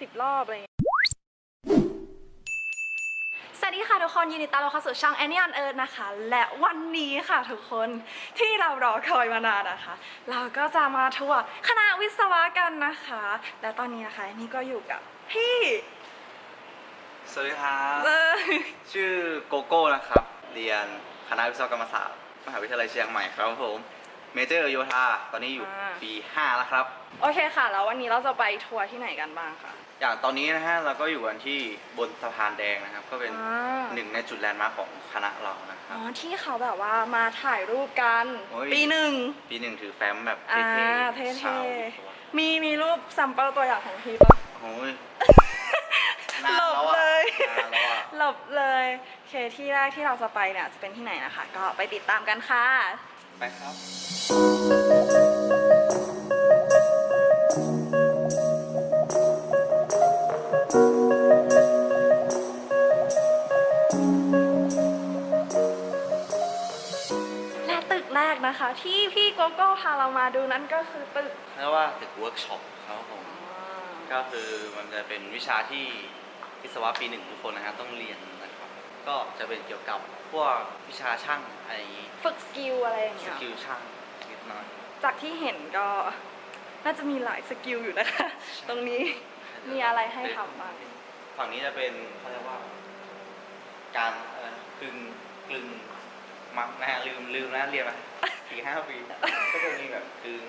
สิบรอบอะไรอย่างเงี้ย สวัสดีค่ะทุกคนยินดีต้อนรับเข้าสู่ช่อง Annie on Earth นะคะ และวันนี้ค่ะทุกคนที่เรารอคอยมานานนะคะ เราก็จะมาทัวร์คณะวิศวะกันนะคะ และตอนนี้นะคะนี่ก็อยู่กับพี่สวัสดีครับเออชื่อโกโก้นะครับ เรียนคณะวิศวกรรมศาสตร์มหาวิทยาลัยเชียงใหม่ครับผม เมเจอร์โยธาตอนนี้อยู่ปี 5 แล้วครับ โอเคค่ะ แล้ววันนี้เราจะไปทัวร์ที่ไหนกันบ้างคะ อย่างตอนนี้นะฮะเราก็อยู่กันที่บนสะพานแดงนะครับ ก็เป็นอ่า หนึ่งในจุดแลนด์มาร์คของคณะเรานะคอ๋รัอบ ที่เขาแบบว่ามาถ่ายรูปกัน โอ้ย ปีหนึ่ง ปีหนึ่งถือแฟ้มแบบเท่อ่าๆเท่ชาววิศวะๆมีมีรูปซัมเปิลตัวอย่างของพี่ปะ โอ้ยหลนานบแล้วอะเลยนานแล้วอะ หลบเลย โอเคที่แรกที่เราจะไปเนี่ยจะเป็นที่ไหนนะคะ ก็ไปติดตามกันค่ะ ไปครับและตึกแรกนะคะที่พี่โกโก้พาเรามาดูนั้นก็คือตึก เรียกว่าตึกเวิร์กช็อปครับผม ก็คือมันจะเป็นวิชาที่วิศวะปีหนึ่งทุกคนนะครับต้องเรียนนะครับ ก็จะเป็นเกี่ยวกับพวกวิชาช่างอะไรอย่างนี้ฝึกสกิลอะไรอย่างสเงี้ยกิลช่างนิดหน่อยจากที่เห็นก็น่าจะมีหลายสกิลอยู่นะคะ ตรงนี้ มีอะไรให้ทำบ้าง ฝั่งนี้จะเป็นเขาเรียกว่า การเอ่อกึ่งกลึงมังนะฮะลืมลืมนะเรียนมาสี่ห้าปีก็จะมีแบบกึ่ง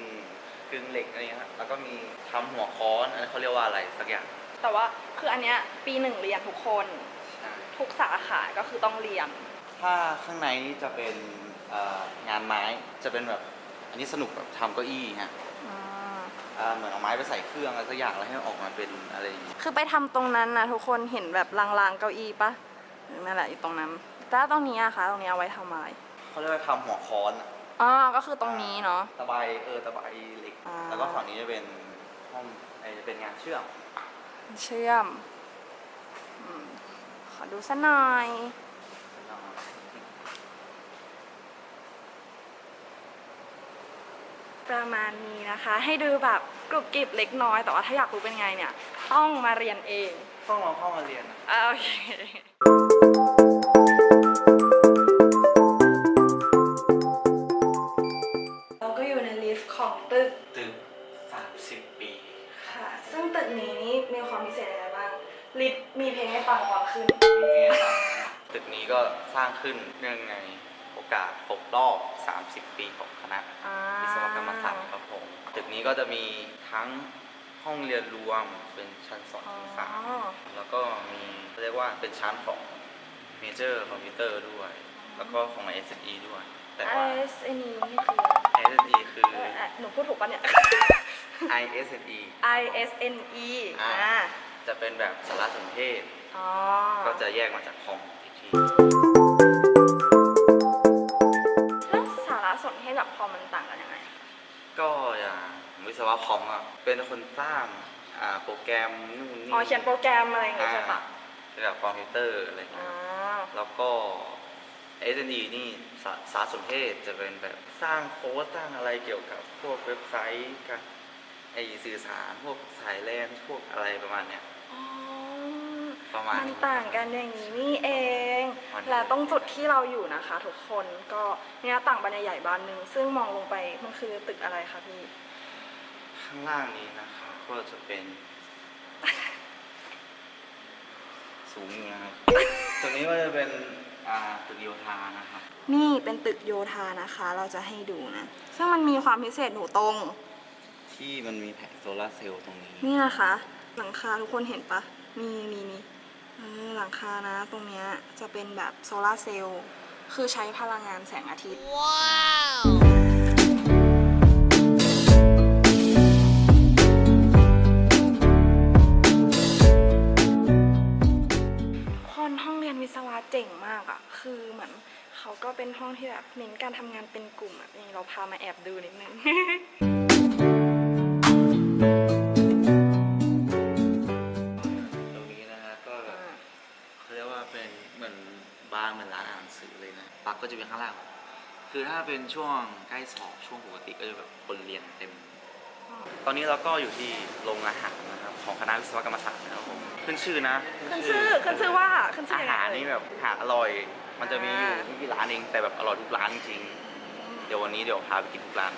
กึ่งเหล็กอะไรเงี้ยครับแล้วก็มีทำหัวค้อนอันนี้นเขาเรียกว่าอะไรสักอย่าง แต่ว่าคืออันเนี้ยปีหนึ่งเรียนทุกคนใช่ ทุกสาขาก็คือต้องเรียน ถ้าข้างในนี่จะเป็นเอ่องานไม้จะเป็นแบบอันนี้สนุกแบบทำเก้าอี้ฮะอ่าเหมือนเอาไม้ไปใส่เครื่องอะไรสักอย่างแล้วให้มันออกมาเป็นอะไรอย่างงี้คือไปทำตรงนั้นนะทุกคนเห็นแบบลางๆเก้าอี้ปะนั่นแหละอยู่ตรงนั้นแต่ตรงนี้อะคะตรงนี้เอาไว้ทำอะไรเขาเรียกว่าทำหัวค้อนอะอ๋อก็คือตรงนี้เนาะ ตะไบเออตะไบเหล็ก อ่า แล้วก็ฝั่งนี้จะเป็นห้องไอจะเป็นงานเชื่อมเชื่อมอมข อดูสักหน่อย ประมาณนี้นะคะ ให้ดูแบบกรุบกริบเล็กน้อย แต่ว่าถ้าอยากรู้เป็นไงเนี่ย ต้องมาเรียนเองต้องลองเข้ามาเรียนนะ อ่าโอเคเราก็อยู่ในลิฟต์ของตึกตึก30 ปี ค่ะ ซึ่งตึกนี้นี่มีความพิเศษอะไรบ้าง ลิฟต์มีเพลงให้ฟังก่อนขึ้น ตึกนี้ก็สร้างขึ้นเนื่องในโอกาสครบรอบ 30 ปีของคณะอ่าวิศวกรรมศาสตร์ครับผมตึกนี้ก็จะมีทั้งห้องเรียนรวมเป็นชั้นสองชั้นสามอ๋อแล้วก็มีเรียกว่าเป็นชั้นของเมเจอร์คอมพิวเตอร์ด้วย แล้วก็ของ SE ด้วย แต่ว่า ISNE นี่คืออะไร SE คือเอ่ออะหนูพูดถูกปะเนี่ย ISE ISNE อ่าอ่า จะเป็นแบบสารสนเทศ อ๋อก็จะแยกมาจากคอมอีกที แล้วสารสนเทศกับคอมมันต่างกันยังไง ก็อย่างวิศวะคอมอะ เป็นคนสร้างอ่าโปรแกรมนู่นนี่อ๋อเขียนโปรแกรมอะไรอย่างเงี้ยใช่ปะเกี่ยวกับคอมพิวเตอร์อะไรอย่างอ๋เงี้อยแล้วก็ SNE นี่สาสารสนเทศจะเป็นแบบสร้างโค้ดสร้างอะไรเกี่ยวกับพวกเว็บไซต์การไอสื่อสารพวกสายแลนพวกอะไรประมาณเนี้ยอ๋อ ประมาณมันนี้ ต่างกันอย่างนี้นี่เองมันและตรงจุดที่เราอยู่นะคะ ทุกคนก็เนี่ยต่างบานใหญ่ๆบานหนึ่งซึ่งมองลงไปมันคือตึกอะไรคะพี่ ข้างล่างนี้นะคะก็จะเป็น สูงอยู่นะครับตรงนี้ก็จะเป็นอ่าตึกโยธานะครับ นี่เป็นตึกโยธานะคะ เราจะให้ดูนะ ซึ่งมันมีความพิเศษหนูตรงที่มันมีแผงโซลาร์เซลล์ตรงนี้ นี่นะคะ หลังคาทุกคนเห็นปะมีมีมีเออหลังคานะ ตรงเนี้ยจะเป็นแบบโซลาร์เซลล์คือใช้พลังงานแสงอาทิตย์คนห้องเรียนวิศวะเจ๋งมากอะคือเหมือนเขาก็เป็นห้องที่แบบเน้นการทำงานเป็นกลุ่มอะนี่เราพามาแอบดูนิดนึง ปลักก็จะเป็นข้างล่าง คือถ้าเป็นช่วงใกล้สอบช่วงปกติก็จะแบบคนเรียนเต็ม ตอนนี้เราก็อยู่ที่โรงอาหารนะครับของคณะวิศวกรรมศาสตร์นะครับผมขึ้นชื่อนะขึ้นชื่อขึ้นชื่อว่าขึ้นชื่ออายังไงหารเอ่ยนี่แบบอาหารอร่อย มันจะมีอยู่อ่าไม่กี่ร้านเองแต่แบบอร่อยทุกร้านจริงๆเดี๋ยววันนี้เดี๋ยวพาไปกินทุกร้าน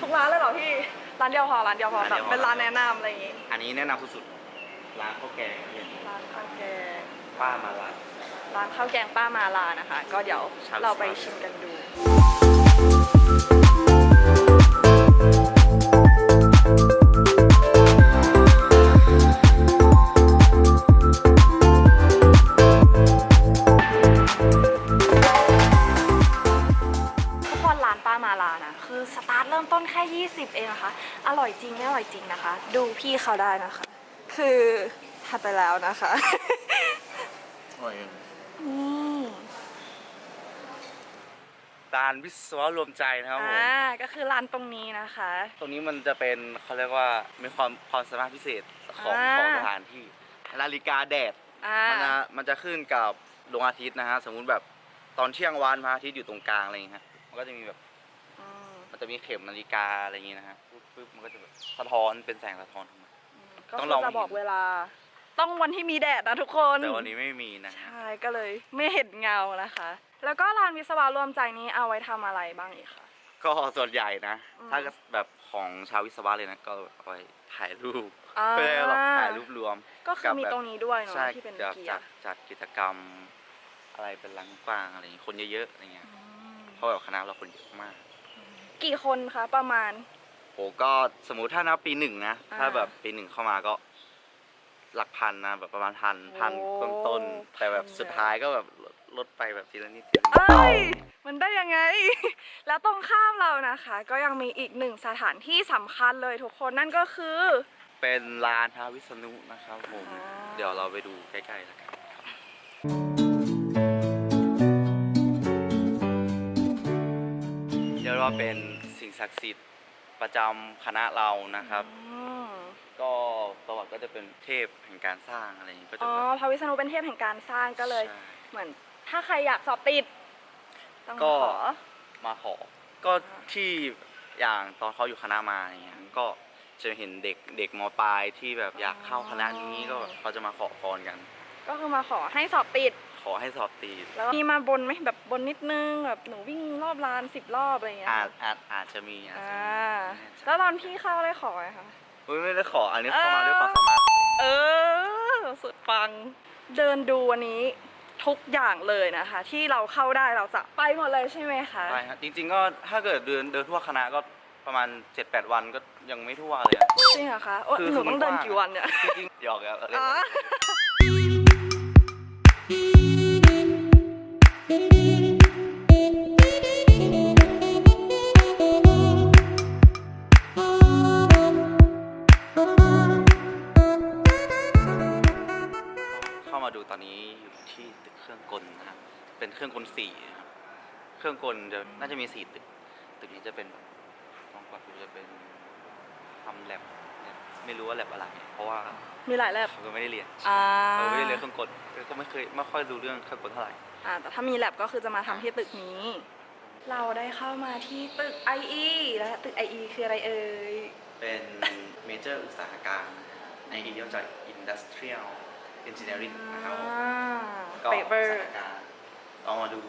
ทุกร้านเลยเหรอพี่ร้านเดียวพอร้านเดียวพอร้านแบเดีบยวพอเป็นร้านแนะนำอะไรอย่างงี้ อันนี้แนะนำสุดๆร้านข้าวแกงเนี่ยร้านข้าวแกงป้ามาลา ร้านข้าวแกงป้ามาลานะคะ ก็เดี๋ยวครับเราไปชิมกันดู ทุกคนร้านป้ามาลานะ คือสตาร์ทเริ่มต้นแค่ 20 เองนะคะ อร่อยจริงไม่อร่อยจริงนะคะ ดูพี่เขาได้นะคะ คือทานไปแล้วนะคะ อร่อย นี่ร้านวิศวะรวมใจนะครับผม อ่าก็คือร้านตรงนี้นะคะ ตรงนี้มันจะเป็นเขาเรียกว่ามีความความสามารถพิเศษของอ่า ของสถานที่นาฬิกาแดด อ่ามันจะมันจะขึ้นกับดวงอาทิตย์นะฮะสมมุติแบบตอนเที่ยงวันพระอาทิตย์อยู่ตรงกลางอะไรอย่างเงี้ยฮะมันก็จะมีแบบอืมมันจะมีเข็มนาฬิกาอะไรอย่างเงี้ยนะฮะปึ๊บปึ๊บมันก็จะแบบสะท้อนเป็นแสงสะท้อนออกมา ก็ต้องคืลอองจะบอกเวลา ต้องวันที่มีแดดนะทุกคน แต่วันนี้ไม่มีนะฮะใช่ก็เลยไม่เห็นเงานะคะ แล้วก็ร้านวิศวะรวมใจนี้เอาไว้ทำอะไรบ้างอีกคะ ก็ส่วนใหญ่นะ อืมถ้าแบบของชาววิศวะเลยนะก็เอาไว้ถ่ายรูปอ่า เพื่อหรอกถ่ายรูปรวมก็คือมีกับแบบตรงนี้ด้วยเนาะใช่ที่เป็นจัดเกียจัดร์จัดกิจกรรม อะไรเป็นลานกว้างอะไรอย่างเงี้ยคนเยอะๆอะไรเงี้ยอืมเพราะแบบคณะเราคนเยอะมาก กี่คนคะประมาณ โหก็สมมุติถ้านับปีหนึ่งนะ อ่า ถ้าแบบปีหนึ่งเข้ามาก็ หลักพันนะแบบประมาณพันพันโอ้ต้นต้นๆแต่แบบพันเลยสุดท้ายก็แบบลดลดไปแบบทีละนิดทีละนิด เอ้ย มันได้ยังไง แล้วตรงข้ามเรานะคะ ก็ยังมีอีกหนึ่งสถานที่สำคัญเลยทุกคนนั่นก็คือ เป็นลานพระวิษณุนะครับผม อ๋อ เดี๋ยวเราไปดูใกล้ๆแล้วกันเรียกว่าเป็นสิ่งศักดิ์สิทธิ์ประจำคณะเรานะครับ อืมก็ประวัติก็ จะเป็นเทพแห่งการสร้างอะไรอย่างนี้ก็จะอ๋อแบบพระวิษณุเป็นเทพแห่งการสร้างก็เลย ใช่ เหมือนถ้าใครอยากสอบติด ต้องก็ขอ มาขอ ก็ที่อย่างตอนเขาอยู่คณะมาอย่างเงี้ยก็จะเห็นเด็กเด็กมปลายที่แบบอยากเข้าคณะนี้ก็แบบเขาจะมาขอพรกัน ก็คือมาขอให้สอบติด ขอให้สอบตีแล้วมีมาบนไหมแบบบนนิดนึงแบบหนูวิ่งรอบลานสิบรอบอะไรอย่างเงี้ยอาจอาจอาจจะมีอาจอ่จะมีาไม่แน่ใจแล้วตอนพี่เข้าได้ขอไหมคะ อุ๊ยไม่ได้ขออันนี้เข้ามาด้วยความสามารถเออสุดปัง เดินดูวันนี้ทุกอย่างเลยนะคะ ที่เราเข้าได้เราจะไปหมดเลยใช่ไหมคะใช่ครับจริง ๆ ก็ถ้าเกิดเดินเดินทั่วคณะก็ประมาณ 7-8 วันก็ยังไม่ทั่วเลยอะ จริงเหรอคะโอ๊ยคือหนูคือมัต้นองเดินกว้าง กี่วันเนี่ยจริงๆหยอกแล้วเล่นอ๋อเมีหลายแบบเขาก็ไม่ได้เรียนอ่าเราไม่ได้เรียนเครื่องกลก็ไม่เคยไม่ค่อยรู้เรื่องเครื่องกลเท่าไหร่อ่าแต่ถ้ามีแลบก็คือจะมาทำที่ตึกนี้ เราได้เข้ามาที่ตึก IE และตึก IE คืออะไรเอ่ย เป็นเมเจอร์อุตสาหการในอีย่อจาก Industrial Engineering นะครับผมอ่าก็เปอุเปอตร์สาหการเอามาดู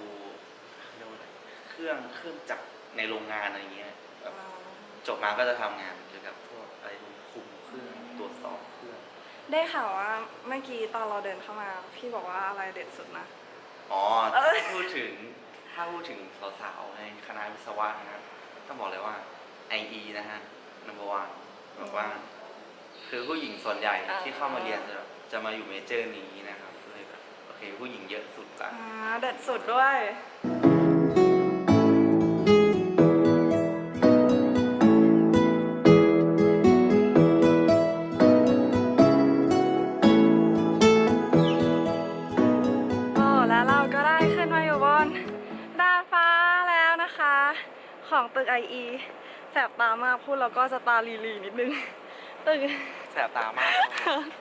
เรียกว่าอะไรเครื่องเครื่องจักรในโรงงานอะไรเงี้ยแบบจบมาก็จะทำงาน ได้ข่าวว่าเมื่อกี้ตอนเราเดินเข้ามา พี่บอกว่าอะไรเด็ดสุดนะ อ๋อเอ้ยถ้าพูดถึงถ้าพูดถึงสาวๆในคณะวิศวะนะครับต้องบอกเลยว่า IE นะฮะ number one แบบว่า คือผู้หญิงส่วนใหญ่ที่เข้ามาเรียนจะจะมาอยู่เมเจอร์นี้นะครับเลยแบบโอเคผู้หญิงเยอะสุดละอ่าเด็ดสุดด้วย IE แสบตามากพูดแล้วก็จะตาลีๆนิดนึงตึกแสบตามาก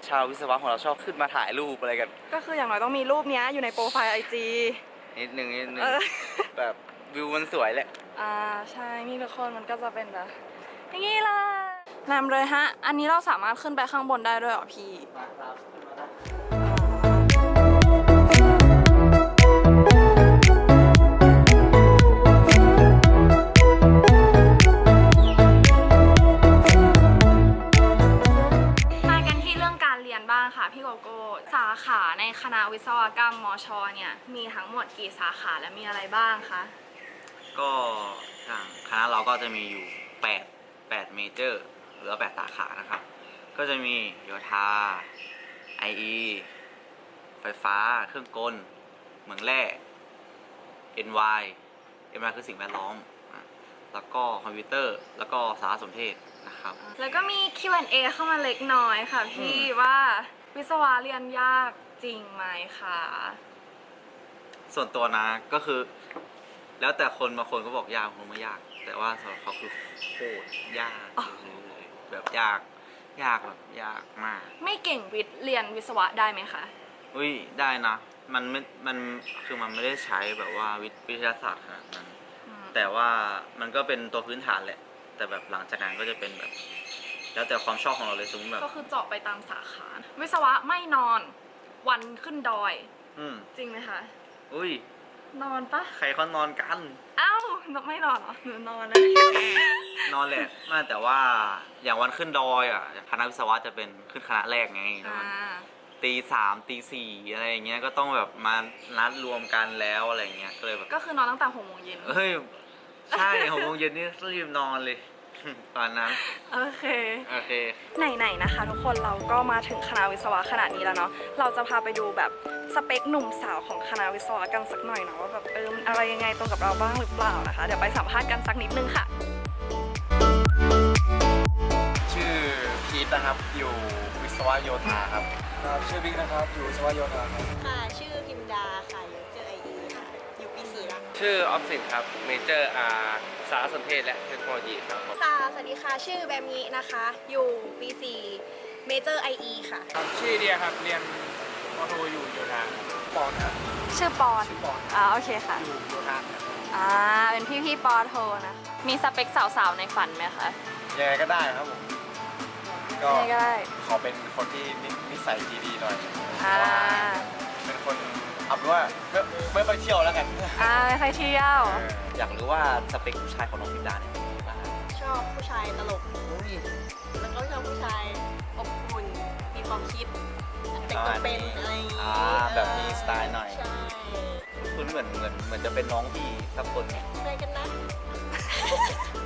ชาววิศวะของเราชอบขึ้นมาถ่ายรูปอะไรกัน ก็คืออย่างน้อยต้องมีรูปเนี้ยอยู่ในโปรไฟล์ IG นิดนึงนิดนึงเออแบบวิวมันสวยแหละอ่าใช่นี่ทุกคนมันก็จะเป็นแบบอย่างนี้เลยนำเลยฮะ อันนี้เราสามารถขึ้นไปข้างบนได้ด้วยเหรอพี่ ขาในคณะวิศวกรรมมชเนี่ยมีทั้งหมดกี่สาขาและมีอะไรบ้างคะก็ทางคณะเราก็จะมีอยู่8 8เมเจอร์หรือว่า8สาขานะครับ ก็จะมีโยธา IE ไฟฟ้า เครื่องกลเหมืองแร่ NY NY คือสิ่งแวดล้อมอะแล้วก็คอมพิวเตอร์ แล้วก็สารสนเทศนะครับ แล้วก็มี Q&A เข้ามาเล็กน้อยค่ะพี่อืมว่า วิศวะเรียนยากจริงไหมคะ ส่วนตัวนะก็คือ แล้วแต่คนบางคนก็บอกยากบางคนไม่ยาก แต่ว่าสำหรับเขาคือโคตรยากเลยแบบยากยากแบบยากมาก ไม่เก่งวิทย์เรียนวิศวะได้ไหมคะ อุ้ยได้นะ มันไม่มันคือมันไม่ได้ใช้แบบว่าวิทวิทยาศาสตร์ขนาดนั้น อืม แต่ว่ามันก็เป็นตัวพื้นฐานแหละ แต่แบบหลังจากนั้นก็จะเป็นแบบ แล้วแต่ความชอบของเราเลยสมมติแบบก็คือเจาะไปตามสาขา วิศวะไม่นอน วันขึ้นดอย อืมจริงไหมคะ อุ้ยนอนปะใครเขานอนกัน เอ้าไม่นอนเหรอหนูนอนนะ นอนแหละไมาแต่ว่าอย่างวันขึ้นดอยอะคณะวิศวะจะเป็นขึ้นคณะแรกไงแล้วอ่ามันตีสามตีสี่อะไรอย่างเงี้ยก็ต้องแบบมานัดรวมกันแล้วอะไรเงี้ยก็เลยแบบก็คือนอนตั้งแต่หกโมงเย็น เฮ้ยใช่หกโมงเย็นนี่รีบนอนเลย ตอนนั้น โอเค โอเค ไหนๆนะคะ ทุกคนเราก็มาถึงคณะวิศวะขนาดนี้แล้วเนาะเราจะพาไปดูแบบสเปคหนุ่มสาวของคณะวิศวะกันสักหน่อยเนาะว่าแบบเออมันอะไรยังไงตรงกับเราบ้างหรือเปล่านะคะ เดี๋ยวไปสัมภาษณ์กันสักนิดนึงค่ะ ชื่อพีทนะครับ อยู่วิศวะโยธาครับ ครับชื่อบิ๊กนะครับ อยู่วิศวะโยธาครับ ค่ะ ชื่อพิมดาค่ะอยู่เจอไอดีค่ะ อยู่ปีสี่ละชื่อออฟสินครับ เมเจอร์อาสารสนเทศและเทค โนโลยีครับค่ะ สวัสดีค่ะ ชื่อแบมงี้นะคะ อยู่ปีสี่เมเจอร์ไอค่ะ ครับชื่อเดียครับ เรียนมอโทอยู่โยธาปอนครับชื่อปอนชื่อปอนอ่าโอเคค่ะ อยู่โยธาครับอ่า เป็นพี่พี่ๆปอโทนะคะ มีสเปคสาวๆในฝันไหมคะ ยังไงก็ได้ครับผม ก็ไม่ได้ ขอเป็นคนที่นินิสัยดีๆหน่อยอ่าเป็นคนเอาเป็นว่าไม่ไม่ค่อยเที่ยวแล้วกัน อ่าไม่ค่อยเที่ยว อยากรู้ว่าสเปคผู้ชายของน้องพิมดาเนี่ยเป็น ผู้ชายตลก แล้วก็ชอบผู้ชายอบอุ่น มีความคิดแต่งตัวเป็นอะไรอย่างงี้อ่าแบบมีสไตล์หน่อย ใช่คุณเหมือนเหมือนเหมือนจะเป็นน้องพี่สักคนเนี่ยอะไรกันนะ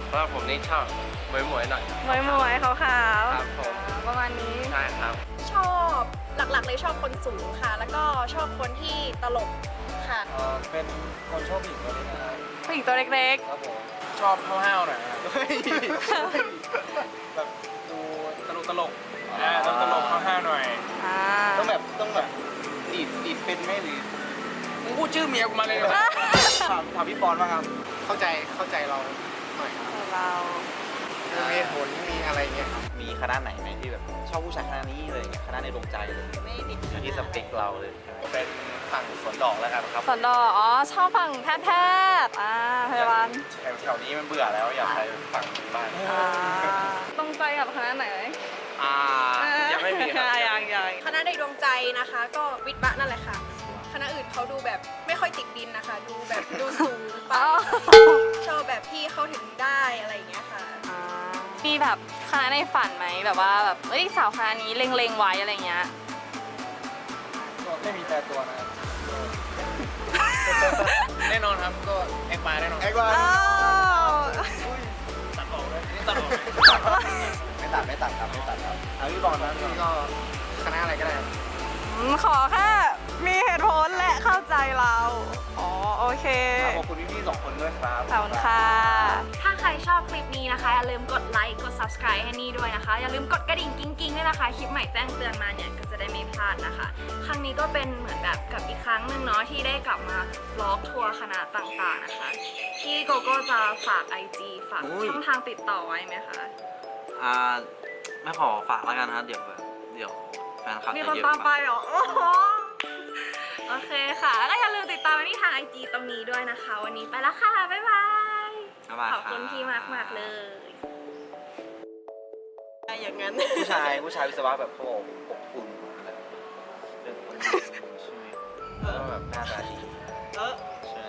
เพราะว่าผมนี่ชอบหมวยๆหน่อยมวยมวยๆขาวๆครับผม อ่าประมาณนี้ ใช่ครับ ชอบหลักๆเลยชอบคนสูงค่ะ แล้วก็ชอบคนที่ตลกค่ะเอ่อเป็นคนชอบผู้หญิงตัวเล็กนะครับผู้หญิงตัวเล็กครับผม ชอบห้าวๆหน่อยนะครับแบบดูตลกตลกๆอ่าตลกตลกๆห้าวๆหน่อยๆอ่าต้องแบบต้องแบบดีดดีดเป็นไหมหรือมึงพูดชื่อเมียกูมาเลยเหรอถามถามพี่ปอนบ้างครับ เข้าใจเข้าใจเราหน่อยครับเราคือมีเหตุผลมีอะไรเงี้ยครับมีคณะไหนไหมที่แบบชอบผู้ชายคณะนี้เลยคณะในดวงใจเลยไม่ได้ติดอยู่ที่สเปคเราเลยเป็น ฝั่งสวนดอกแล้วกันครับสอนดออ๋อชอบฝั่งแพทย์แพทย์อ่าพยาบาลแถวแถวนี้มันเบื่อแล้วอยากไปฝั่งนี้บ้างอ่าตรงใจกับคณะไหนไหมอ่ายังไม่มีครับอ่ายังยังคณะในดวงใจนะคะ ก็วิทย์บะนั่นแหละค่ะ คณะอื่นเขาดูแบบไม่ค่อยติดดินนะคะ ดูแบบดูสูงไปอ๋อชอบแบบที่เข้าถึงได้อะไรอย่างเงี้ยค่ะอ่ามีแบบคณะในฝันไหมแบบว่าแบบเอ้ยสาวคณะนี้เล็งๆไว้อะไรเงี้ยก็ไม่มีแปรตัวนะครับ แน่นอนครับก็แอกมาแน่นอนไอ้กวางอ้าวตัดออกเลยนี่ตัดออกไม่ตัดไม่ตัดครับไม่ตัดครับเอาพี่บอลนะพี่ก็คณะอะไรก็ได้ครับอืมขอแค่มีเหตุผลและเข้าใจเรา อ๋อ โอเค ขอบคุณพี่ๆสองคนด้วยครับ ขอบคุณค่ะ นี้นะคะอย่าลืมกดไลค์กด subscribe ให้นี่ด้วยนะคะ อย่าลืมกดกระดิ่งกิ้งกิ้งๆด้วยนะคะ คลิปใหม่แจ้งเตือนมาเนี่ยก็จะได้ไม่พลาดนะคะ ครั้งนี้ก็เป็นเหมือนแบบกับอีกครั้งหนึ่งเนาะที่ได้กลับมาบล็อกทัวร์คณะต่างๆนะคะ ที่โกโก้จะฝาก IG ฝากอุ้ยช่องทางติดต่อไว้ไหมคะอ่าไม่ขอฝากแล้วกันนะครับเดี๋ยวแบบเดี๋ยวแฟนคลับมีจะคนเยอะตามไปไปเหรอโอ้โหโอเคค่ะ แล้วก็อย่าลืมติดตามไปที่ทาง IG ตรงนี้ด้วยนะคะ วันนี้ไปแล้วค่ะบ๊ายบาย บ๊ายบายขอบคุณรับพี่มากมากๆเลยอย่างนั้น ผู้ชายผู้ชายวิศวะแบบเขาบอกอบอุ่นแบบเป็นคนใช่ไหมแล้วก็แบบหน้าตาดีเออใช่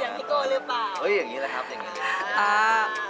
อย่างพี่โก้หรือเปล่า เฮ้ยอย่างนี้เลยครับอย่างนี้เลย